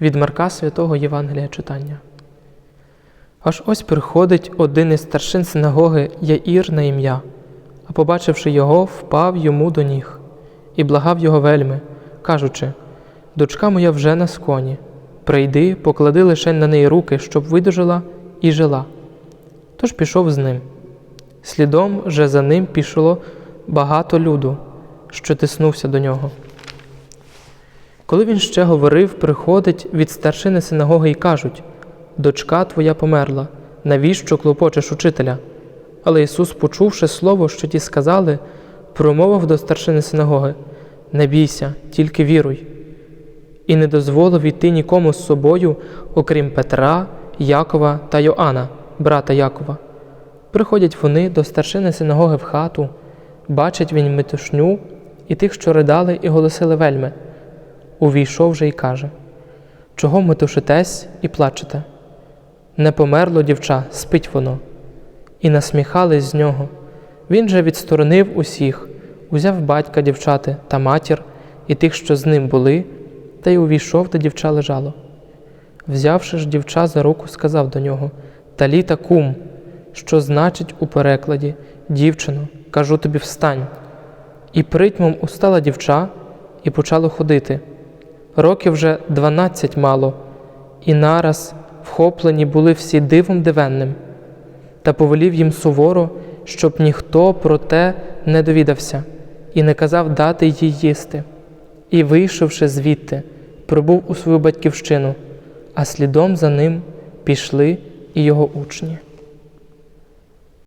Від Марка святого Євангелія читання. Аж ось приходить один із старшин синагоги Яїр на ім'я, а побачивши його, впав йому до ніг і благав його вельми, кажучи: Дочка моя вже на сконі, прийди, поклади лише на неї руки, щоб видужала і жила. Тож пішов з ним. Слідом же за ним пішло багато люду, що тиснувся до нього. Коли він ще говорив, приходить від старшини синагоги і кажуть: Дочка твоя померла, навіщо клопочеш учителя? Але Ісус, почувши слово, що ті сказали, промовив до старшини синагоги: Не бійся, тільки віруй. І не дозволив іти нікому з собою, окрім Петра, Якова та Йоанна, брата Якова. Приходять вони до старшини синагоги в хату, бачать він метушню і тих, що ридали і голосили вельми. Увійшов же й каже: Чого метушитесь і плачете? Не померло дівча, спить воно. І насміхались з нього. Він же відсторонив усіх, узяв батька дівчати та матір і тих, що з ним були, та й увійшов, де дівча лежало. Взявши ж дівча за руку, сказав до нього Таліта кум, що значить у перекладі Дівчино, кажу тобі, встань. І притьмом устала дівча і почало ходити. Років вже дванадцять мало, і нараз вхоплені були всі дивом дивенним, та повелів їм суворо, щоб ніхто про те не довідався, і не казав дати їй їсти. І, вийшовши звідти, прибув у свою батьківщину, а слідом за ним пішли і його учні.